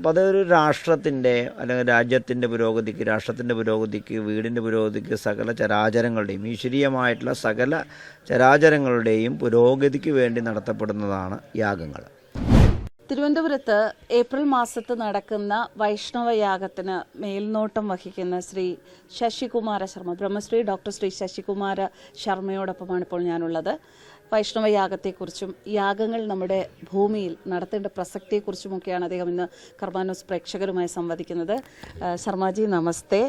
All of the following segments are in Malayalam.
അപ്പോൾ അതൊരു രാഷ്ട്രത്തിന്റെ അല്ലെങ്കിൽ രാജ്യത്തിന്റെ പുരോഗതിക്ക് രാഷ്ട്രത്തിന്റെ പുരോഗതിക്ക് വീടിന്റെ പുരോഗതിക്ക് സകല ചരാചരങ്ങളുടെയും ഈശ്വരീയമായിട്ടുള്ള സകല ചരാചരങ്ങളുടെയും പുരോഗതിക്ക് വേണ്ടി നടത്തപ്പെടുന്നതാണ് യാഗങ്ങൾ. തിരുവനന്തപുരത്ത് ഏപ്രിൽ മാസത്ത് നടക്കുന്ന വൈഷ്ണവ യാഗത്തിന് മേൽനോട്ടം വഹിക്കുന്ന ശ്രീ ശശികുമാര ശർമ്മ ബ്രഹ്മശ്രീ ഡോക്ടർ ശ്രീ ശശികുമാര ശർമ്മയോടൊപ്പമാണ് ഇപ്പോൾ ഞാനുള്ളത്. വൈഷ്ണവ യാഗത്തെക്കുറിച്ചും യാഗങ്ങൾ നമ്മുടെ ഭൂമിയിൽ നടത്തേണ്ട പ്രസക്തിയെക്കുറിച്ചുമൊക്കെയാണ് അദ്ദേഹം ഇന്ന് കർമാനോസ് പ്രേക്ഷകരുമായി സംവദിക്കുന്നത്. ശർമാജി നമസ്തേ.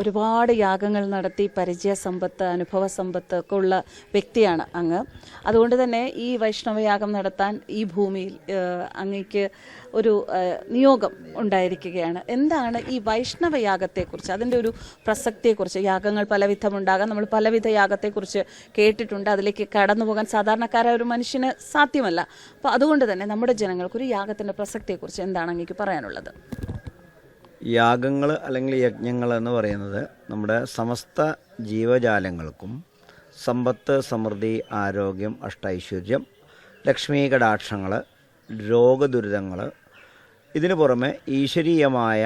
ഒരുപാട് യാഗങ്ങൾ നടത്തി പരിചയ സമ്പത്ത് അനുഭവ സമ്പത്ത് ഒക്കെ ഉള്ള വ്യക്തിയാണ് അങ്ങ്. അതുകൊണ്ട് തന്നെ ഈ വൈഷ്ണവയാഗം നടത്താൻ ഈ ഭൂമിയിൽ അങ്ങേക്ക് ഒരു നിയോഗം ഉണ്ടായിരിക്കുകയാണ്. എന്താണ് ഈ വൈഷ്ണവയാഗത്തെക്കുറിച്ച് അതിന്റെ ഒരു പ്രസക്തിയെക്കുറിച്ച്? യാഗങ്ങൾ പലവിധമുണ്ടാകാം. നമ്മൾ പലവിധ യാഗത്തെക്കുറിച്ച് കേട്ടിട്ടുണ്ട്. അതിലേക്ക് കടന്നു പോകാൻ സാധാരണക്കാരായ ഒരു മനുഷ്യന് സാധ്യമല്ല. അപ്പോൾ അതുകൊണ്ട് തന്നെ നമ്മുടെ ജനങ്ങൾക്ക് ഒരു യാഗത്തിന്റെ പ്രസക്തിയെക്കുറിച്ച് എന്താണ് അങ്ങേക്ക് പറയാനുള്ളത്? യാഗങ്ങൾ അല്ലെങ്കിൽ യജ്ഞങ്ങൾ എന്ന് പറയുന്നത് നമ്മുടെ സമസ്ത ജീവജാലങ്ങൾക്കും സമ്പത്ത് സമൃദ്ധി ആരോഗ്യം അഷ്ടൈശ്വര്യം ലക്ഷ്മി കടാക്ഷങ്ങൾ രോഗദുരിതങ്ങൾ ഇതിനു പുറമെ ഈശ്വരീയമായ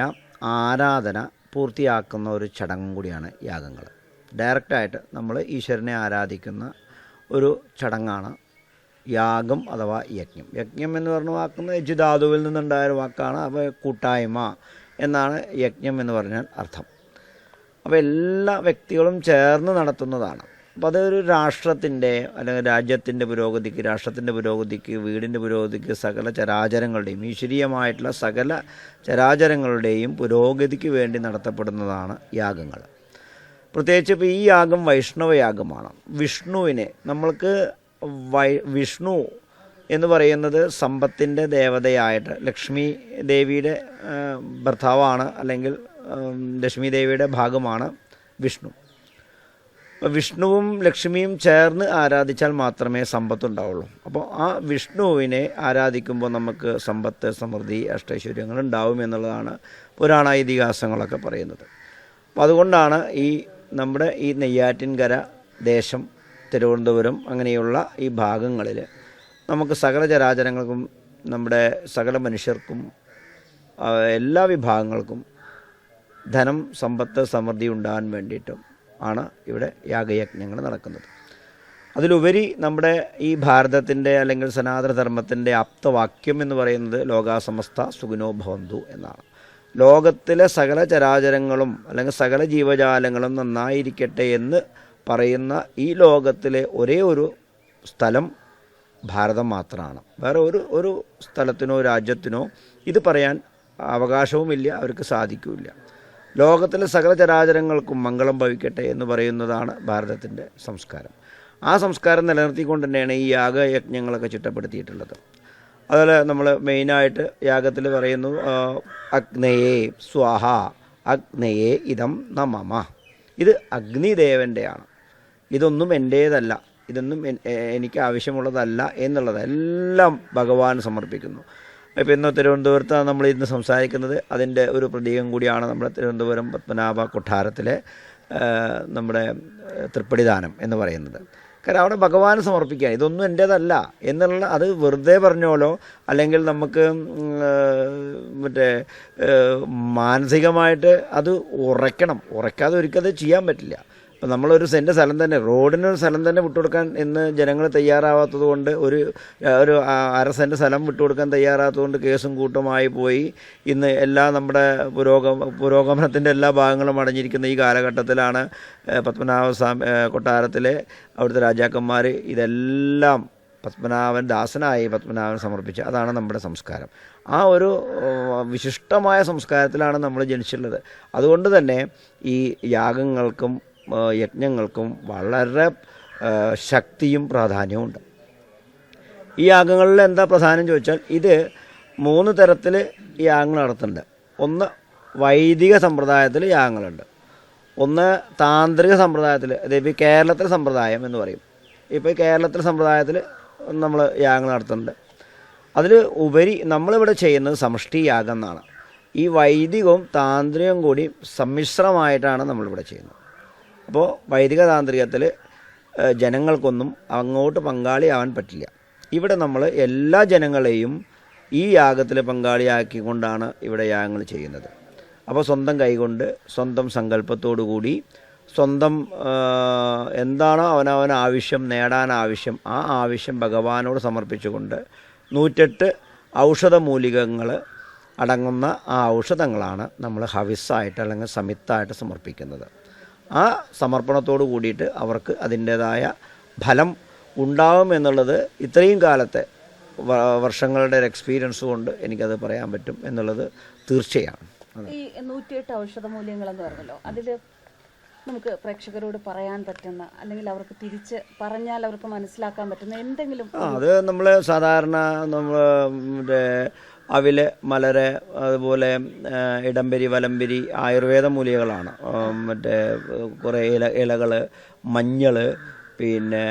ആരാധന പൂർത്തിയാക്കുന്ന ഒരു ചടങ്ങും കൂടിയാണ് യാഗങ്ങൾ. ഡയറക്റ്റായിട്ട് നമ്മൾ ഈശ്വരനെ ആരാധിക്കുന്ന ഒരു ചടങ്ങാണ്. യാഗം അഥവാ യജ്ഞം. യജ്ഞം എന്ന് പറഞ്ഞ വാക്കുന്ന യജുധാതുവിൽ നിന്നുണ്ടായ ഒരു വാക്കാണ് അപ്പോൾ കൂട്ടായ്മ എന്നാണ് യജ്ഞം എന്ന് പറഞ്ഞാൽ അർത്ഥം. അപ്പോൾ എല്ലാ വ്യക്തികളും ചേർന്ന് നടത്തുന്നതാണ്. അപ്പോൾ അതൊരു രാഷ്ട്രത്തിന്റെ അല്ലെങ്കിൽ രാജ്യത്തിന്റെ പുരോഗതിക്ക് രാഷ്ട്രത്തിന്റെ പുരോഗതിക്ക് വീടിന്റെ പുരോഗതിക്ക് സകല ചരാചരങ്ങളുടെയും ഈശ്വരീയമായിട്ടുള്ള സകല ചരാചരങ്ങളുടെയും പുരോഗതിക്ക് വേണ്ടി നടത്തപ്പെടുന്നതാണ് യാഗങ്ങൾ. പ്രത്യേകിച്ച് ഇപ്പോൾ ഈ യാഗം വൈഷ്ണവയാഗമാണ്. വിഷ്ണുവിനെ നമ്മൾക്ക് വൈ വിഷ്ണു എന്ന് പറയുന്നത് സമ്പത്തിന്റെ ദേവതയായിട്ട് ലക്ഷ്മി ദേവിയുടെ ഭർത്താവാണ് അല്ലെങ്കിൽ ലക്ഷ്മി ദേവിയുടെ ഭാഗമാണ് വിഷ്ണു. വിഷ്ണുവും ലക്ഷ്മിയും ചേർന്ന് ആരാധിച്ചാൽ മാത്രമേ സമ്പത്തുണ്ടാവുള്ളൂ. അപ്പോൾ ആ വിഷ്ണുവിനെ ആരാധിക്കുമ്പോൾ നമുക്ക് സമ്പത്ത് സമൃദ്ധി അഷ്ടൈശ്വര്യങ്ങൾ ഉണ്ടാവും എന്നുള്ളതാണ് പുരാണ ഇതിഹാസങ്ങളൊക്കെ പറയുന്നത്. അപ്പോൾ അതുകൊണ്ടാണ് ഈ നമ്മുടെ ഈ നെയ്യാറ്റിൻകര ദേശം തിരുവനന്തപുരം അങ്ങനെയുള്ള ഈ ഭാഗങ്ങളിൽ നമുക്ക് സകല ചരാചരങ്ങൾക്കും നമ്മുടെ സകല മനുഷ്യർക്കും എല്ലാ വിഭാഗങ്ങൾക്കും ധനം സമ്പത്ത് സമൃദ്ധി ഉണ്ടാകാൻ വേണ്ടിയിട്ടും ആണ് ഇവിടെ യാഗയജ്ഞങ്ങൾ നടക്കുന്നത്. അതിലുപരി നമ്മുടെ ഈ ഭാരതത്തിന്റെ അല്ലെങ്കിൽ സനാതനധർമ്മത്തിന്റെ ആപ്തവാക്യം എന്ന് പറയുന്നത് ലോകാസമസ്ത സുഗുനോ ഭവന്തു എന്നാണ്. ലോകത്തിലെ സകല ചരാചരങ്ങളും അല്ലെങ്കിൽ സകല ജീവജാലങ്ങളും നന്നായിരിക്കട്ടെ എന്ന് പറയുന്ന ഈ ലോകത്തിലെ ഒരേ ഒരു സ്ഥലം ഭാരതം മാത്രമാണ്. വേറെ ഒരു ഒരു സ്ഥലത്തിനോ രാജ്യത്തിനോ ഇത് പറയാൻ അവകാശവുമില്ല അവർക്ക് സാധിക്കില്ല. ലോകത്തിലെ സകല ചരാചരങ്ങൾക്കും മംഗളം ഭവിക്കട്ടെ എന്ന് പറയുന്നതാണ് ഭാരതത്തിന്റെ സംസ്കാരം. ആ സംസ്കാരം നിലനിർത്തിക്കൊണ്ട് തന്നെയാണ് ഈ യാഗയജ്ഞങ്ങളൊക്കെ ചിട്ടപ്പെടുത്തിയിട്ടുള്ളത്. അതുപോലെ നമ്മൾ മെയിനായിട്ട് യാഗത്തിൽ പറയുന്നു അഗ്നയെ സ്വാഹ അഗ്നയേ ഇതം നമമ. ഇത് അഗ്നിദേവന്റെയാണ് ഇതൊന്നും എന്റേതല്ല ഇതൊന്നും എനിക്ക് ആവശ്യമുള്ളതല്ല എന്നുള്ളത് എല്ലാം ഭഗവാൻ സമർപ്പിക്കുന്നു. ഇപ്പം ഇന്ന് തിരുവനന്തപുരത്ത് നമ്മൾ ഇന്ന് സംസാരിക്കുന്നത് അതിന്റെ ഒരു പ്രതീകം കൂടിയാണ് നമ്മുടെ തിരുവനന്തപുരം പത്മനാഭ കൊട്ടാരത്തിലെ നമ്മുടെ തൃപ്പടിദാനം എന്ന് പറയുന്നത്. കാരണം അവിടെ ഭഗവാന് സമർപ്പിക്കുക. ഇതൊന്നും എന്റേതല്ല എന്നുള്ള അത് വെറുതെ പറഞ്ഞോലോ അല്ലെങ്കിൽ നമുക്ക് മറ്റേ മാനസികമായിട്ട് അത് ഉറയ്ക്കണം. ഉറയ്ക്കാതെ ഒരിക്കലും ചെയ്യാൻ പറ്റില്ല. ഇപ്പം നമ്മളൊരു സെന്റ് സ്ഥലം തന്നെ റോഡിനൊരു സ്ഥലം തന്നെ വിട്ടുകൊടുക്കാൻ ഇന്ന് ജനങ്ങൾ തയ്യാറാവാത്തത് കൊണ്ട് ഒരു ഒരു അര സെന്റ് സ്ഥലം വിട്ടുകൊടുക്കാൻ തയ്യാറാത്തത് കൊണ്ട് കേസും കൂട്ടമായി പോയി. ഇന്ന് എല്ലാ നമ്മുടെ പുരോഗമ പുരോഗമനത്തിന്റെ എല്ലാ ഭാഗങ്ങളും അടഞ്ഞിരിക്കുന്ന ഈ കാലഘട്ടത്തിലാണ് പത്മനാഭസ്വാമി പത്മനാഭ സ്വാമി കൊട്ടാരത്തിലെ അവിടുത്തെ രാജാക്കന്മാർ ഇതെല്ലാം പത്മനാഭൻ ദാസനായി പത്മനാഭൻ സമർപ്പിച്ച് അതാണ് നമ്മുടെ സംസ്കാരം. ആ ഒരു വിശിഷ്ടമായ സംസ്കാരത്തിലാണ് നമ്മൾ ജനിച്ചിട്ടുള്ളത്. അതുകൊണ്ട് തന്നെ ഈ യാഗങ്ങൾക്കും യജ്ഞങ്ങൾക്കും വളരെ ശക്തിയും പ്രാധാന്യവും ഉണ്ട്. ഈ യാഗങ്ങളിൽ എന്താ പ്രധാനം ചോദിച്ചാൽ ഇത് മൂന്ന് തരത്തിൽ യാഗങ്ങൾ നടത്തുന്നുണ്ട്. ഒന്ന് വൈദിക സമ്പ്രദായത്തിൽ യാഗങ്ങളുണ്ട് ഒന്ന് താന്ത്രിക സമ്പ്രദായത്തിൽ അതായത് കേരളത്തിലെ സമ്പ്രദായം എന്ന് പറയും. ഇപ്പോൾ കേരളത്തിലെ സമ്പ്രദായത്തിൽ നമ്മൾ യാഗങ്ങൾ നടത്തുന്നുണ്ട്. അതിൽ ഉപരി നമ്മളിവിടെ ചെയ്യുന്നത് സമഷ്ടി യാഗം എന്നാണ്. ഈ വൈദികവും താന്ത്രികവും കൂടി സമ്മിശ്രമായിട്ടാണ് നമ്മളിവിടെ ചെയ്യുന്നത്. അപ്പോൾ വൈദിക താന്ത്രികത്തിൽ ജനങ്ങൾക്കൊന്നും അങ്ങോട്ട് പങ്കാളിയാവാൻ പറ്റില്ല. ഇവിടെ നമ്മൾ എല്ലാ ജനങ്ങളെയും ഈ യാഗത്തിൽ പങ്കാളിയാക്കിക്കൊണ്ടാണ് ഇവിടെ യാഗങ്ങൾ ചെയ്യുന്നത്. അപ്പോൾ സ്വന്തം കൈകൊണ്ട് സ്വന്തം സങ്കല്പത്തോടു കൂടി സ്വന്തം എന്താണോ അവനവൻ ആവശ്യം നേടാൻ ആവശ്യം ആ ആവശ്യം ഭഗവാനോട് സമർപ്പിച്ചുകൊണ്ട് നൂറ്റെട്ട് ഔഷധമൂലികങ്ങൾ അടങ്ങുന്ന ആ ഔഷധങ്ങളാണ് നമ്മൾ ഹവിസ്സായിട്ട് അല്ലെങ്കിൽ സമിത്തായിട്ട് സമർപ്പിക്കുന്നത്. ആ സമർപ്പണത്തോട് കൂടിയിട്ട് അവർക്ക് അതിന്റേതായ ഫലം ഉണ്ടാവും എന്നുള്ളത് ഇത്രയും കാലത്തെ വർഷങ്ങളുടെ ഒരു എക്സ്പീരിയൻസ് കൊണ്ട് എനിക്കത് പറയാൻ പറ്റും എന്നുള്ളത് തീർച്ചയാണ്. ഈ നൂറ്റിയെട്ട് ഔഷധ മൂല്യങ്ങളെന്ന് പറഞ്ഞല്ലോ അതിൽ നമുക്ക് പ്രേക്ഷകരോട് പറയാൻ പറ്റുന്ന അല്ലെങ്കിൽ അവർക്ക് തിരിച്ച് പറഞ്ഞാൽ അവർക്ക് മനസ്സിലാക്കാൻ പറ്റുന്ന എന്തെങ്കിലും അത് നമ്മൾ സാധാരണ നമ്മൾ അവിൽ മലര് അതുപോലെ ഇടംപരി വലംബരി ആയുർവേദ മൂലികകളാണ്. മറ്റേ കുറേ ഇല ഇലകൾ മഞ്ഞൾ പിന്നെ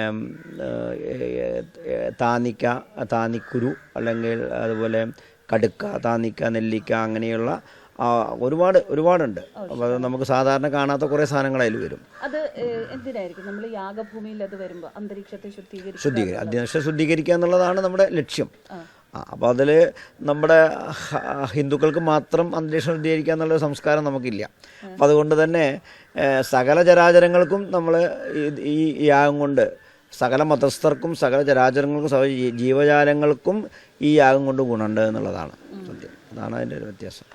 താനിക്ക താനിക്കുരു അല്ലെങ്കിൽ അതുപോലെ കടുക്ക താനിക്ക നെല്ലിക്ക അങ്ങനെയുള്ള ഒരുപാട് ഒരുപാടുണ്ട്. അപ്പോൾ അത് നമുക്ക് സാധാരണ കാണാത്ത കുറേ സാധനങ്ങൾ അതിൽ വരും. അത് എന്തിനായിരിക്കും? നമ്മൾ യാഗഭൂമിയിൽ അത് വരുമ്പോൾ അന്തരീക്ഷത്തെ ശുദ്ധീകരിക്കുക ശുദ്ധീകരിക്കുക അന്തരീക്ഷം ശുദ്ധീകരിക്കുക എന്നുള്ളതാണ് നമ്മുടെ ലക്ഷ്യം. അപ്പോൾ അതിൽ നമ്മുടെ ഹിന്ദുക്കൾക്ക് മാത്രം അന്തരീക്ഷം ശുദ്ധീകരിക്കുക എന്നുള്ള സംസ്കാരം നമുക്കില്ല. അപ്പം അതുകൊണ്ട് തന്നെ സകല ചരാചരങ്ങൾക്കും നമ്മൾ ഈ യാഗം കൊണ്ട് സകല മതസ്ഥർക്കും സകല ചരാചരങ്ങൾക്കും സകല ജീവജാലങ്ങൾക്കും ഈ യാഗം കൊണ്ട് ഗുണമുണ്ട് എന്നുള്ളതാണ് സത്യം. അതാണ് അതിന്റെ ഒരു വ്യത്യാസം.